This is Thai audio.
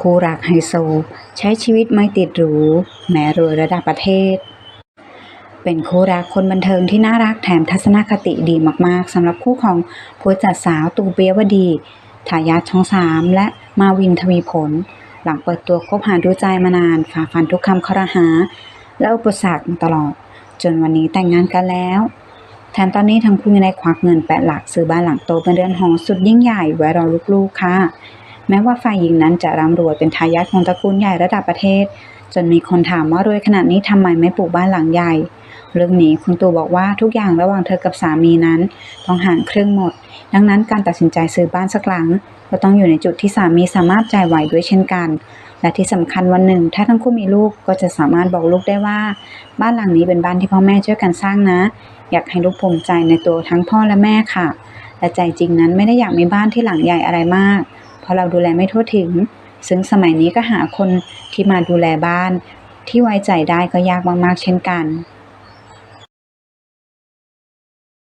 คู่รักไฮโซ ใช้ชีวิตไม่ติดหรู แม้รวยระดับประเทศ เป็นคู่รักคนบันเทิงที่น่ารักแถมทัศนคติดีมากๆสำหรับคู่ของผู้จัดสาวตูเปียวดีทายาทช่องสามและมาวินทวีผล หลังเปิดตัวคบหาดูใจมานานฝ่าฟันทุกคำครหา และอุปสรรคมาตลอด จนวันนี้แต่งงานกันแล้วแถมตอนนี้ทั้งคู่ยังได้ควักเงินแปดหลักซื้อบ้านหลังโตเป็นเรือนหอสุดยิ่งใหญ่ไว้รอลูกๆค่ะ แม้ว่าฝ่ายหญิงนั้นจะร่ำรวยเป็นทายาทของตระกูลใหญ่ระดับประเทศ จนมีคนถามว่ารวยขนาดนี้ทำไมไม่ปลูกบ้านหลังใหญ่ เรื่องนี้คุณตู่บอกว่าทุกอย่างระหว่างเธอกับสามีนั้น ต้องห่ารครึ่องหมด ดังนั้นการตัดสินใจซื้อบ้านสักหลัง ก็ต้องอยู่ในจุดที่สามีสามารถจ่ายไหวด้วยเช่นกัน และที่สำคัญวันหนึ่ง ถ้าทั้งคู่มีลูกก็จะสามารถบอกลูกได้ว่า บ้านหลังนี้เป็นบ้านที่พ่อแม่ช่วยกันสร้างนะ อยากให้ลูกภูมิใจในตัวทั้งพ่อและแม่ค่ะและใจจริงนั้นไม่ได้อยากมีบ้านที่หลังใหญ่อะไรมาก เพราะเราดูแลไม่ทั่วถึง ซึ่งสมัยนี้ก็หาคนที่มาดูแลบ้าน ที่ไว้ใจได้ก็ยากมากๆ เช่นกัน